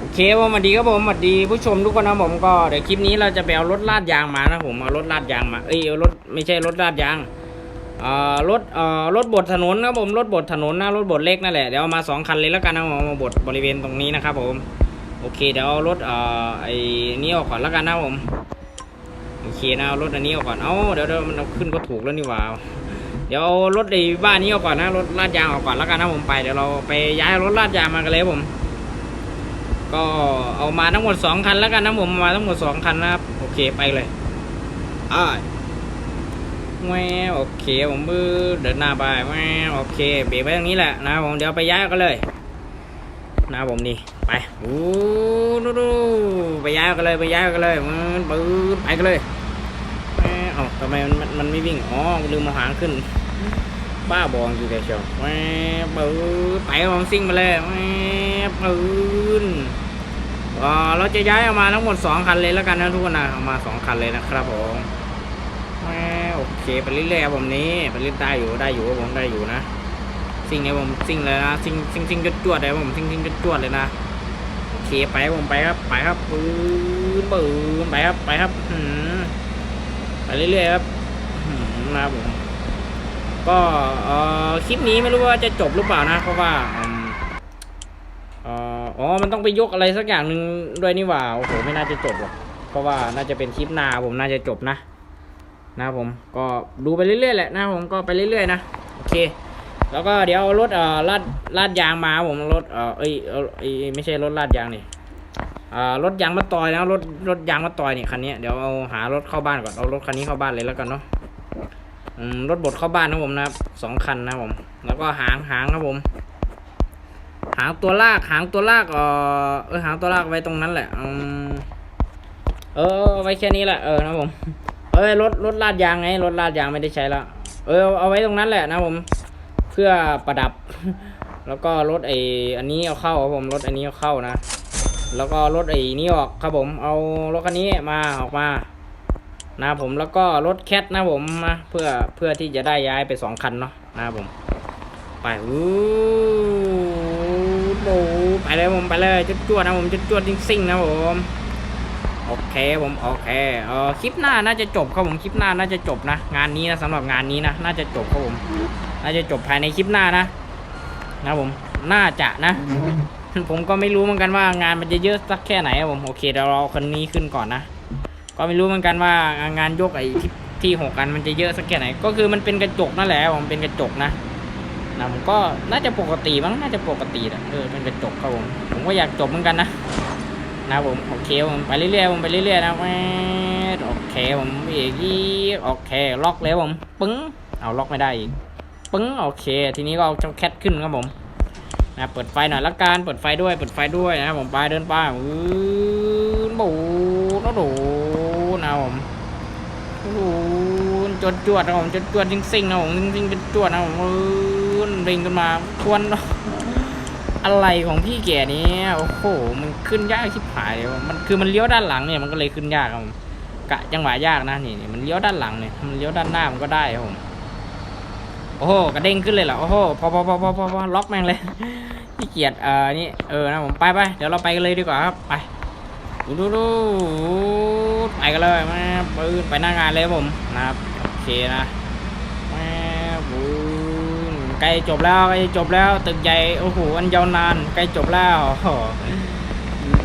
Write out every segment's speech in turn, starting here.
โอเคผมสวัสดีครับผมสวัสดีผู้ชมทุกคนนะผมก็เดี๋ยวคลิปนี้เราจะไปเอารถลาดยางมานะผมเอารถลาดยางมาเอ้ยเอรถไม่ใช่รถลาดยางเอ่อรถเอ่อรถบดถนนนะผมรถบดถนนนะรถบดเล็กนั่นแหละเดี๋ยวเอามาสองคันเลยแล้วกันนะผมเอามาบดบริเวณตรงนี้นะครับผมโอเคเดี๋ยวเอารถเอ่อไอ้นี่ออกก่อนแล้วกันนะผมโอเคนะเอารถอันนี้ออกก่อนเอ้าเดี๋ยวเดี๋ยวมันขึ้นก็ถูกแล้วนี่ว่าเดี๋ยวเอารถไอ้บ้านนี้ออกก่อนนะรถลาดยางออกก่อนแล้วกันนะผมไปเดี๋ยวเราไปย้ายรถลาดยางมากันเลยผม ก็เอามาทั้งหมดสองคันแล้วกันนะผมเอามาทั้งหมดสองคันนะครับ โอเคไปเลยอ่าแหวโอเคผมมือเดินหน้าไปแหวโอเคเบรกไว้ตรงนี้แหละนะผมเดี๋ยวไปย้ายกันเลย นะผมนี่ไปโอ้ดูดูไปย้ายกันเลยไปย้ายกันเลยมันปืนไปกันเลยแหวเอ้าทำไมมันมันมันไม่วิ่งอ๋อลืมเอาหางขึ้น บ้าบองอยู่แต่เชียวแหวปืนไปกับผมซิ่งมาเลยแหวปืนอ่าเราจะย้ายเอามาทั้งหมดสองคันเลยแล้วกันนะทุกคนนะเอามาสองคันเลยนะครับผมแหวโอเคไปเรื่อยๆผมนี้ไปเรื่อยได้อยู่ได้อยู่ผมได้อยู่นะซิ่งเนี่ยผมซิ่งเลยนะซิ่งซิ่งซิ่งจวดๆเลยผมซิ่งซิ่งจวดๆเลยนะโอเคไปผมไปครับไปครับปืนปืนไปครับไปครับไปเรื่อยๆครับมนะผม ก็เออคลิปนี้ไม่รู้ว่าจะจบหรือเปล่านะ เพราะว่าเอออ๋อ มันต้องไปยกอะไรสักอย่างหนึ่งด้วยนี่หว่า โอ้โห ไม่น่าจะจบหรอก เพราะว่าน่าจะเป็นคลิปหน้าผมน่าจะจบนะ นะผม ก็ดูไปเรื่อยๆแหละนะผมก็ไปเรื่อยๆนะ โอเค แล้วก็เดี๋ยวรถเอ่อลาดลาดยางมาผมรถเอ่อเอ้ยเอ้ยไม่ใช่รถลาดยางนี่อ่ารถยางมาต่อยนะรถรถยางมาต่อยนี่คันนี้เดี๋ยวเอาหารถเข้าบ้านก่อน เอารถคันนี้เข้าบ้านเลยแล้วกันเนาะ รถบดเข้าบ้านนะผมนะครับสองคันนะผม แล้วก็หางหางครับผม หางตัวลากหางตัวลากเออเออหางตัวลากไว้ตรงนั้นแหละเออไว้แค่นี้แหละเออนะผม เอ้ยรถรถลาดยางไงรถลาดยางไม่ได้ใช้แล้วเออเอาไว้ตรงนั้นแหละนะผม เพื่อประดับ แล้วก็รถไออันนี้เอาเข้าครับผมรถอันนี้เอาเข้านะแล้วก็รถไอ้นี้ออกครับผม เอารถคันนี้มาออกมา นะครับผมแล้วก็รถแคทนะผมมาเพื่อเพื่อที่จะได้ย้ายไปสองคันเนาะนะครับผมไปอู้โอ้ไปเลยผมไปเลยจุดจวดนะผมจุดจวดๆซิ่งนะผมโอเคผมโอเคเออคลิปหน้าน่าจะจบครับผมคลิปหน้าน่าจะจบนะ งานนี้นะสำหรับงานนี้นะน่าจะจบครับผม น่าจะจบภายในคลิปหน้านะ นะผมน่าจะนะ ผมก็ไม่รู้เหมือนกันว่างานมันจะเยอะสักแค่ไหนครับผมโอเคเดี๋ยวเราเอาคันนี้ขึ้นก่อนนะ ก็ไม่รู้เหมือนกันว่างานยกไอ้ที่ที่หกกันมันจะเยอะสักแค่ไหน ก็คือมันเป็นกระจกนั่นแหละผมเป็นกระจกนะนะผมก็น่าจะปกติมั้งน่าจะปกติแหละเออเป็นกระจกครับผมผมก็อยากจบเหมือนกันนะนะผมโอเคผมไปเรื่อยๆผมไปเรื่อยๆนะแม่โอเคผมอีกอีกโอเคล็อกแล้วผมปึ้งเอาล็อกไม่ได้อีกปึ้งโอเค ทีนี้ก็เอาเจ้าแคทขึ้นครับผมนะเปิดไฟหน่อยละกันเปิดไฟด้วยเปิดไฟด้วยนะผมไปเดินไปอือบูนะดู นะผมโอ้โจดจวดนะผมจดจวดจริงซิงๆนะผมจริงๆเป็นจวดนะผมปืนเร่งขึ้นมาทวนอะไรของพี่แก่นี้โอ้โห มันขึ้นยากชิบหายเลยมันคือมันเลี้ยวด้านหลังเนี่ยมันก็เลยขึ้นยากครับผมกะจังหวะยากนะนี่มันเลี้ยวด้านหลังเนี่ยมันเลี้ยวด้านหน้ามันก็ได้ครับผมโอ้โหกระเด้งขึ้นเลยเหรอโอ้โหพอพอพอพอพอล็อกแม่งเลยพี่เกียรเออนี่เออนะผมไปไปเดี๋ยวเราไปกันเลยดีกว่าครับไป ดูดูดูไปกันเลยมาปืนไปหน้างานเลยผมนะครับโอเคนะมาปืนใกล้จบแล้วใกล้จบแล้วตึกใหญ่โอ้โหอันยาวนานใกล้จบแล้ว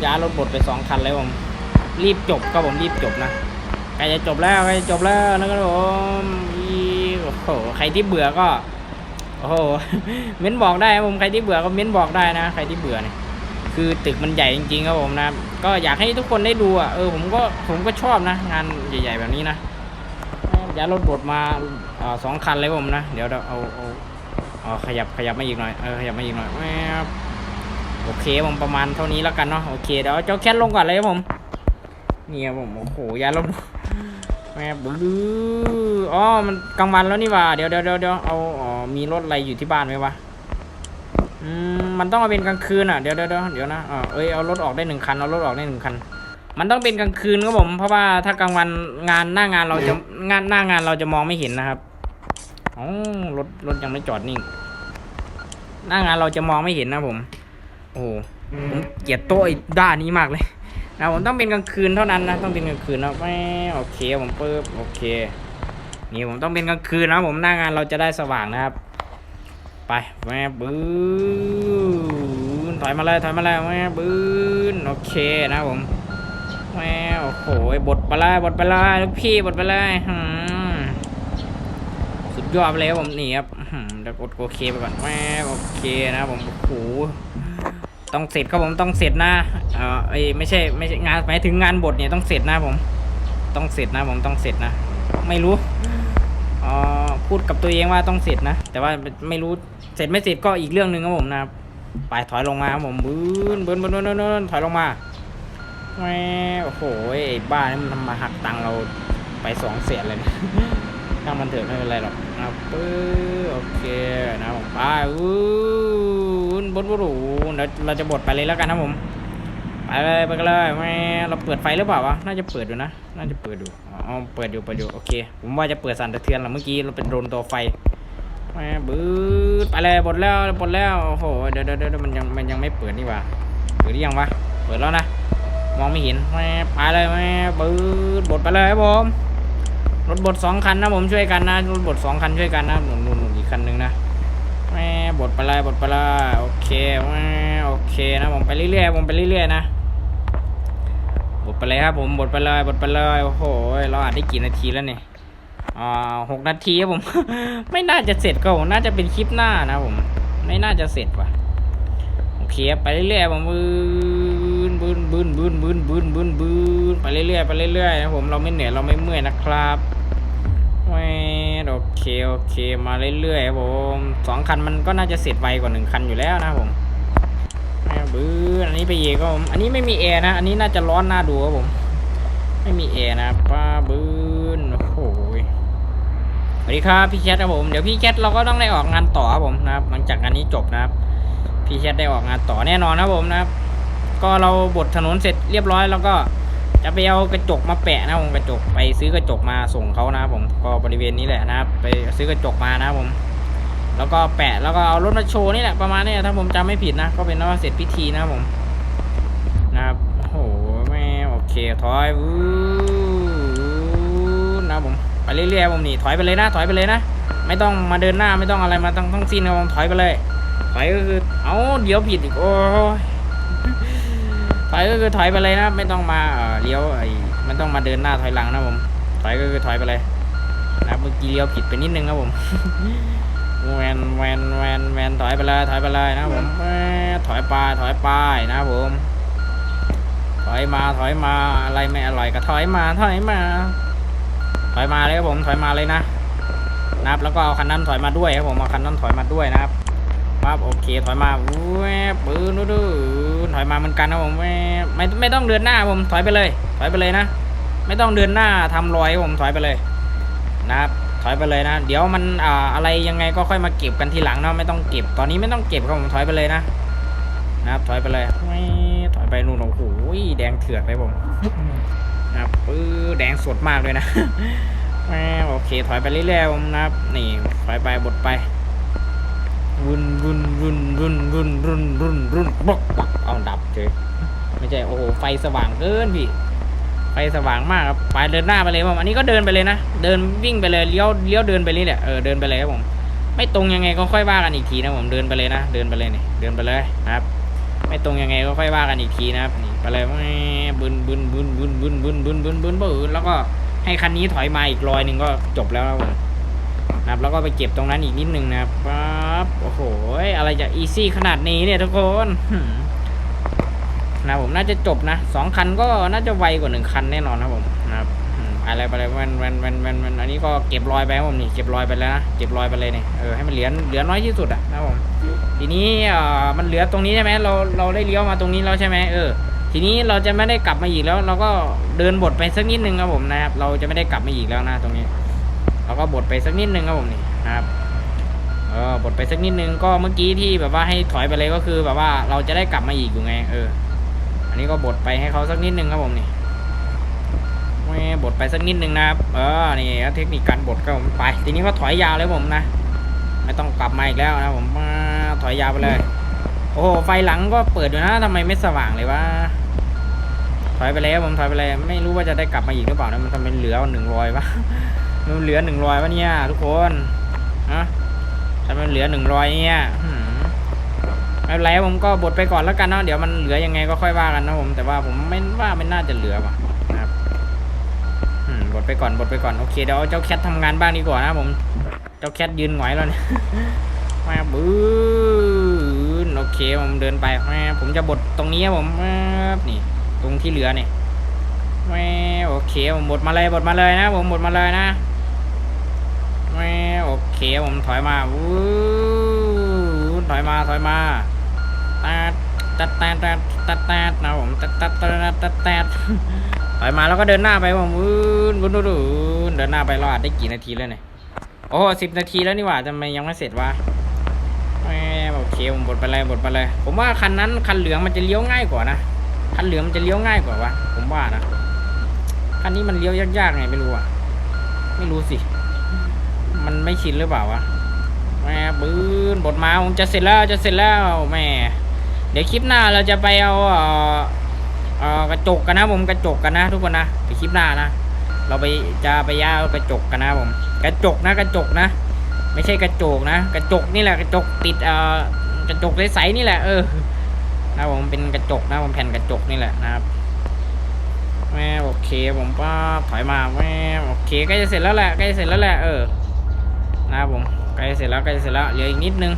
ย้ายรถบดไปสองคันเลยผมรีบจบก็ผมรีบจบนะใกล้จะจบแล้วใกล้จะจบแล้วนะครับผมโอ้โหใครที่เบื่อก็โอ้โหเม้นบอกได้ผมใครที่เบื่อก็เม้นบอกได้นะ ใครที่เบื่อเนี่ย คือตึกมันใหญ่จริงๆครับผมนะ ก็อยากให้ทุกคนได้ดูอะเออผมก็ผมก็ชอบนะ งานใหญ่ ๆ แบบนี้นะย้ายรถบดมาอสองคันเลยผมนะ เดี๋ยวเราเอาเอาขยับขยับมาอีกหน่อยเออขยับมาอีกหน่อยแม่บโอเคผมประมาณเท่านี้แล้วกันเนาะโอเคเดี๋ยวเจ้าแคทลงก่อนเลยครับผมนี่ครับผมโอ้โหย้ายรถแม่บื้ออ๋อมันกลางวันแล้วนี่ว่าเดี๋ยวเดี๋ยวเดี๋ยวเดี๋ยวเอาอ๋อมีรถอะไรอยู่ที่บ้านไหมวะ อืมมันต้องมาเป็นกลางคืนอะเดี๋ยวเดี๋ยวเดี๋ยวเดี๋ยวนะอ่าเอ้ยเอารถออกได้หนึ่งคันเอารถออกได้หนึ่งคัน มันต้องเป็นกลางคืนครับผม เพราะว่าถ้ากลางวันงานหน้างานเราจะงานหน้างานเราจะมองไม่เห็นนะครับอ๋อรถรถยังไม่จอดนิ่งหน้างานเราจะมองไม่เห็นนะผม โอ้โหผมเกลียดโต๊ะไอ้ด้านนี้มากเลยนะผมต้องเป็นกลางคืนเท่านั้นนะต้องเป็นกลางคืนนะแม่โอเคผมเปิบโอเค นี่ผมต้องเป็นกลางคืนนะผมหน้างานเราจะได้สว่างนะครับ ไปแม่บื้นถอยมาเลยถอยมาเลยแม่บื้นโอเคนะผมแม่โอ้โหบทไปเลยบทไปเลยลูกพี่บทไปเลยสุดยอดเลยผมนี่ครับเดี๋ยวกดโอเคไปก่อนแม่โอเคนะผมโอ้โหต้องเสร็จครับผมต้องเสร็จนะเออไอไม่ใช่ไม่ใช่งานหมายถึงงานบทเนี่ยต้องเสร็จนะผม ต้องเสร็จนะผมต้องเสร็จนะ ไม่รู้ อ่อพูดกับตัวเองว่าต้องเสร็จนะ แต่ว่าไม่รู้เสร็จไม่เสร็จก็อีกเรื่องหนึ่งครับผมนะครับไปถอยลงมาครับผมบื้นบื้นบื้นบื้นบื้นถอยลงมาแหม่โอ้โหไอ้บ้านี่มันทำมาหักตังเราไปสองเสียเลยนะช่างมันเถอะไม่เป็นไรหรอกนะครับปื้อโอเคนะครับผมไปอู้นบนบุรูเดี๋ยวเราจะบดไปเลยแล้วกันนะผม ไปเลยไปกันเลยแม่เราเปิดไฟหรือเปล่าวะน่าจะเปิดอยู่นะ น่าจะเปิดอยู่อ๋อเปิดอยู่เปิดอยู่โอเค ผมว่าจะเปิดสั่นสะเทือนแหละเมื่อกี้เราเป็นโดนตัวไฟแม่บื้อไปเลยบดแล้วบดแล้วโอ้โหเดี๋ยวเดี๋ยวเดมันยังมันยังไม่เปิดนี่ว่าเปิดหรือยังวะเปิดแล้วนะมองไม่เห็นแม่ไปเลยแม่บื้อบดไปเลยครับผมรถบดสองคันนะผมช่วยกันนะรถบดสองคันช่วยกันนะหนุนหนุนอีกคันหนึ่งนะแม่บดไปเลยบดไปเลยโอเคแม่โอเคนะผมไปเรื่อยๆผมไปเรื่อยๆนะ ดไปเลยครับผมบดไปเลยบดไปเลยโอ้โหเราอัดได้กี่นาทีแล้วเนี่ยอ่าหกนาทีครับผม ไม่น่าจะเสร็จก็ผมน่าจะเป็นคลิปหน้านะผม ไม่น่าจะเสร็จว่ะโอเคไปเรื่อยๆผมบืนบืนบืนบืนบืนบืนบืนบืนไปเรื่อยๆไปเรื่อยๆนะผมเราไม่เหนื่อยเราไม่เมื่อยนะครับแหม่โอเคโอเคมาเรื่อยๆครับผมสองคันมันก็น่าจะเสร็จไวกว่าหนึ่งคันอยู่แล้วนะครับผม ปื้ออันนี้ไปเยก็ผม อันนี้ไม่มีแอร์นะ อันนี้น่าจะร้อนน่าดูครับผม ไม่มีแอร์นะป้าบื้นโอ้โหสวัสดีครับพี่แคทครับผม เดี๋ยวพี่แคทเราก็ต้องได้ออกงานต่อครับผมนะครับ หลังจากงานนี้จบนะครับ พี่แคทได้ออกงานต่อแน่นอนนะครับผมนะครับ ก็เราบดถนนเสร็จเรียบร้อยแล้วก็จะไปเอากระจกมาแปะนะผมกระจกไปซื้อกระจกมาส่งเขานะผมก็บริเวณนี้แหละนะครับ ไปซื้อกระจกมานะครับผม แล้วก็แปะแล้วก็เอารถมาโชว์นี่แหละประมาณนี้ถ้าผมจำไม่ผิดนะ ก็เป็นว่าเสร็จพิธีนะครับผมนะครับโอ้โหแม่โอเคถอยวูนะผมไปเรื่อยๆผมนี่ถอยไปเลยนะ ถอยไปเลยนะ ไม่ต้องมาเดินหน้าไม่ต้องอะไรมาต้องต้องสิ้นนะผมถอยไปเลยถอยก็คือเอาเดี๋ยวผิดอีกโอ้ยถอยก็คือถอยไปเลยนะ ไม่ต้องมาเออเลี้ยวไอ้ไม่ต้องมาเดินหน้าถอยหลังนะผมถอยก็คือถอยไปเลยนะครับเมื่อกี้เลี้ยวผิดไปนิดนึงครับผม แวนแวนแวนแวนถอยไปเลยถอยไปเลยนะผมแหมถอยไปถอยไปนะผมถอยมาถอยมาอะไรไม่อร่อยก็ถอยมาถอยมา ถอยมาเลยครับผมถอยมาเลยนะนะครับแล้วก็เอาคันนั้นถอยมาด้วยครับผมเอาคันนั้นถอยมาด้วยนะครับครับโอเคถอยมาแวบปืนดูถอยมาเหมือนกันนะผมไม่ไม่ต้องเดินหน้าผมถอยไปเลย ถอยไปเลยนะ ไม่ต้องเดินหน้าทำรอยผมถอยไปเลยนะครับ อยไปเลยนะ เดี๋ยวมันอ่าอะไรยังไงก็ค่อยมาเก็บกันทีหลังเนาะไม่ต้องเก็บ ตอนนี้ไม่ต้องเก็บครับผมถอยไปเลยนะนะครับถอยไปเลยถอยไปนู่นโอ้โหแดงเถื่อกเลยผมนะครับปื้อแดงสดมากเลยนะแวบโอเค ถอยไปเรื่อยๆผมนะครับ นี่ถอยไปบดไปรุนรุนรุนรุนรุนรุนรุนรุนบกปักเอาดับเฉยไม่ใช่โอ้โหไฟสว่างเกินพี่ ฟสว่างมากครับไปเดินหน้าไปเลยผมอันนี้ก็เดินไปเลยนะ เดินวิ่งไปเลยเลี้ยวเลี้ยวเดินไปนี่แหละเออเดินไปเลยครับผม ไม่ตรงยังไงก็ค่อยว่ากันอีกทีนะผมเดินไปเลยนะ เดินไปเลยนี่เดินไปเลยครับ ไม่ตรงยังไงก็ค่อยว่ากันอีกทีนะครับนี่ไปเลยแม่บึนบึนบึนบึนบึนบึนบึนบึนบึนบึนแล้วก็ให้คันนี้ถอยมาอีกรอยหนึ่งก็จบแล้วครับผมนะครับแล้วก็ไปเก็บตรงนั้นอีกนิดนึงนะครับปั๊บโอ้โหอะไรจะอีซี่ขนาดนี้เนี่ยทุกคนหื นะผมน่าจะจบนะสองคันก็น่าจะไวกว่าหนึ่งคันแน่นอนครับผมนะครับอะไรไปเลยแวนแวนแวนแวนแวนอันนี้ก็เก็บรอยไปครับผมนี่เก็บรอยไปแล้วนะเก็บรอยไปเลยเนี่ยเออให้มันเหลือเหลือน้อยที่สุดอะนะผมทีนี้เอ่อมันเหลือตรงนี้ใช่ไหมเราเราได้เลี้ยวมาตรงนี้แล้วใช่ไหมเออ ทีนี้เราจะไม่ได้กลับมาอีกแล้ว เราก็เดินบทไปสักนิดนึงครับผมนะครับ เราจะไม่ได้กลับมาอีกแล้วนะตรงนี้ เราก็บดไปสักนิดนึงครับผมนี่นะครับเออบดไปสักนิดนึงก็เมื่อกี้ที่แบบว่าให้ถอยไปเลยก็คือแบบว่าเราจะได้กลับมาอีกอยู่ไงเออ นนี้ก็บดไปให้เขาสักนิดนึงครับผมนี่แม่บดไปสักนิดนึงนะครับเออนี่เทคนิคการบดก็ผมไป ทีนี้ก็ถอยยาวเลยผมนะ ไม่ต้องกลับมาอีกแล้วนะผมมาถอยยาวไปเลย โอ้โหไฟหลังก็เปิดอยู่นะทำไมไม่สว่างเลยวะถอยไปแล้วผมถอยไปแล้วไม่รู้ว่าจะได้กลับมาอีกหรือเปล่านะมันทำไมเหลือหนึ่งรอยวะมันเหลือหนึ่งรอยวะเนี่ยทุกคนฮะทำไมเหลือหนึ่งรอยเนี่ยหื ไม่เป็นไรผมก็บดไปก่อนแล้วกันเนาะเดี๋ยวมันเหลือยังไงก็ค่อยว่ากันนะผมแต่ว่าผมไม่ว่าไม่น่าจะเหลือว่ะนะครับบดไปก่อนบดไปก่อนโอเคเดี๋ยวเจ้าแคททำงานบ้างดีกว่านะผมเจ้าแคทยืนหงอยแล้วเนี่ยมาบื้นโอเคผมเดินไปม่ผมจะบดตรงนี้ผมนี่ ตรงที่เหลือเนี่ยแม่โอเคผมบดมาเลยบดมาเลยนะผมบดมาเลยนะแม่โอเคผมถอยมาวู้ถอยมาถอยมา ตัดตัดตัดตัดตัดตัดนะผมตัดตัดตัดตัดตัดตัดถอยมาแล้วก็เดินหน้าไปผมวู้นวู้นวู้นวู้เดินหน้าไปรอดได้กี่นาทีแล้วเนี่ยโอ้สิบนาทีแล้วนี่หว่าทำไมยังไม่เสร็จวะแหมโอเคผมบดไปเลยบดไปเลยผมว่าคันนั้นคันเหลืองมันจะเลี้ยวง่ายกว่านะคันเหลืองมันจะเลี้ยวง่ายกว่าวะผมว่านะคันนี้มันเลี้ยวยากๆไงไม่รู้อะไม่รู้สิ มันไม่ชินหรือเปล่าวะแหมบืนบดมาผมจะเสร็จแล้วจะเสร็จแล้วแหม่ เดี๋ยวคลิปหน้าเราจะไปเอาเอ่อกระจกกันนะผมกระจกกันนะ ทุกคนนะไปคลิปหน้านะเราไปจะไปย่ากระจกกันนะผมกระจกนะกระจกนะ ไม่ใช่กระจกนะ กระจกนี่แหละกระจกติดเอ่อกระจกใสๆนี่แหละเออนะผมเป็นกระจกนะผมแผ่นกระจกนี่แหละนะครับแม่โอเคผมป้าถอยมาแม่โอเคใกล้จะเสร็จแล้วแหละใกล้จะเสร็จแล้วแหละเออนะครับผมใกล้จะเสร็จแล้วใกล้จะเสร็จแล้วเหลืออีกนิดนึง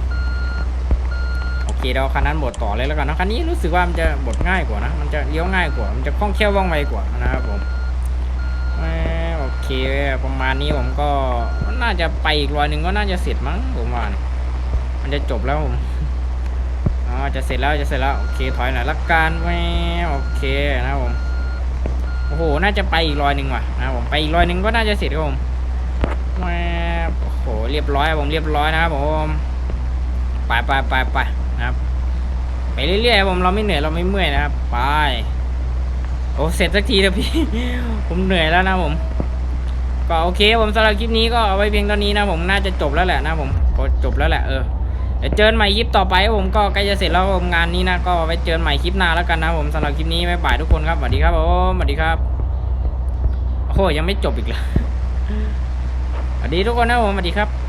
เคเดี๋ยวคันนั้นบดต่อเลยแล้วกันนะคันนี้รู้สึกว่ามันจะบดง่ายกว่านะ มันจะเลี้ยวง่ายกว่า มันจะคล่องแคล่วว่องไวกว่านะครับผมโอเคประมาณนี้ผมก็น่าจะไปอีกรอยหนึ่งก็น่าจะเสร็จมั้งผมว่านมันจะจบแล้วผมอ๋อจะเสร็จแล้วจะเสร็จแล้วโอเคถอยหน่อยละกันแหม่โอเคนะครับผมโอ้โหน่าจะไปอีกรอยหนึ่งว่ะนะผมไปอีกรอยหนึ่งก็น่าจะเสร็จครับผมแหมโอ้โหเรียบร้อยผมเรียบร้อยนะครับผมไปไปไปไป นะครับ ไปเรื่อยๆผมเราไม่เหนื่อยเราไม่เมื่อยนะครับ ไป โอ้เสร็จสักทีเถอะพี่ ผมเหนื่อยแล้วนะผม ก็โอเค ผมสำหรับคลิปนี้ก็เอาไว้เพียงเท่านี้นะผมน่าจะจบแล้วแหละนะผมก็จบแล้วแหละเออเดี๋ยวเจอกันใหม่คลิปต่อไปผมก็ใกล้จะเสร็จแล้วผมงานนี้นะก็ไว้เจอกันใหม่คลิปหน้าแล้วกันนะผมสำหรับคลิปนี้บ๊ายบายทุกคนครับสวัสดีครับผมสวัสดีครับโอ้ยังไม่จบอีกเหรอสวัสดีทุกคนนะผมสวัสดีครับ